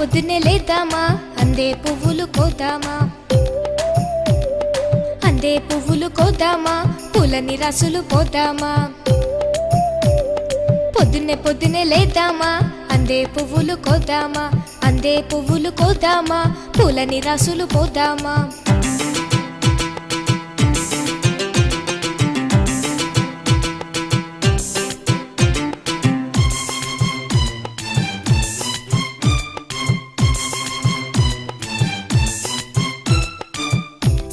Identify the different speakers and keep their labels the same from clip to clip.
Speaker 1: పొద్దున్నే లేద్దామా? అందే పువ్వులు కోద్దామా? అందే పువ్వులు కోద్దామా? పూలని రాసులు పోద్దామా? పొద్దున్నే పొద్దున్నే లేద్దామా? అందే పువ్వులు కోద్దామా? అందే పువ్వులు కోద్దామా? పూలని రాసులు పోద్దామా?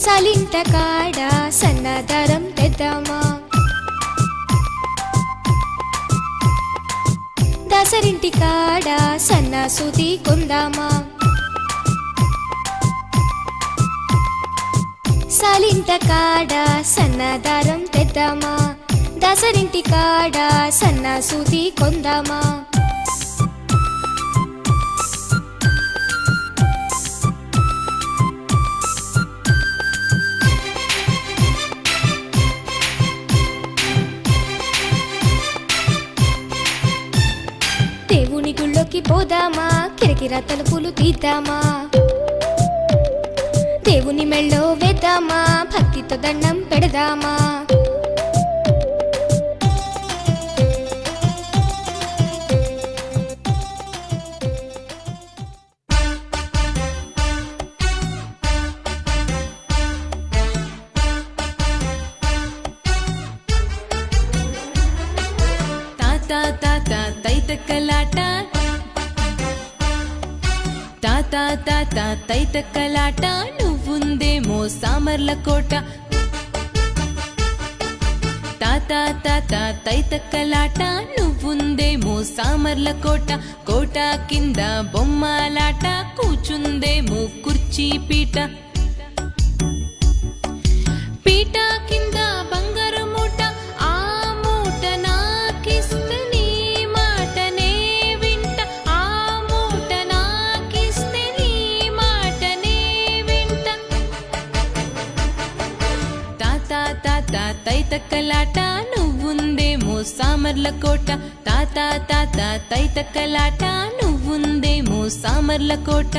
Speaker 1: సలింట కాడ సన్నదరం తెద్దామా దసరింటి కాడ సన్న సుది కొందామా. సలింట కాడ సన్నదరం తెద్దామా దసరింటి కాడ సన్న సుది కొందామా. దేవుని పోదామా? కిరకిర తలుపులు తీద్దామా? దేవుని మెళ్ళో వేద్దామా? భక్తితో దండం పెడదామా?
Speaker 2: తాత తాత తైతక్కలాట తాత తాత కలాట నువ్వుందేమో సామర్ల కోట. తాత తాత తైత కలాట నువ్వుందేమో సామర్ల కోట. కోట కింద బొమ్మలాట కూచుందేమో కుర్చీ పీట. తాత తైతక్కలాట నువ్వుందేమో సామర్ల కోట. తాత తాత తైతక్కలాట నువ్వుందేమో సామర్ల కోట.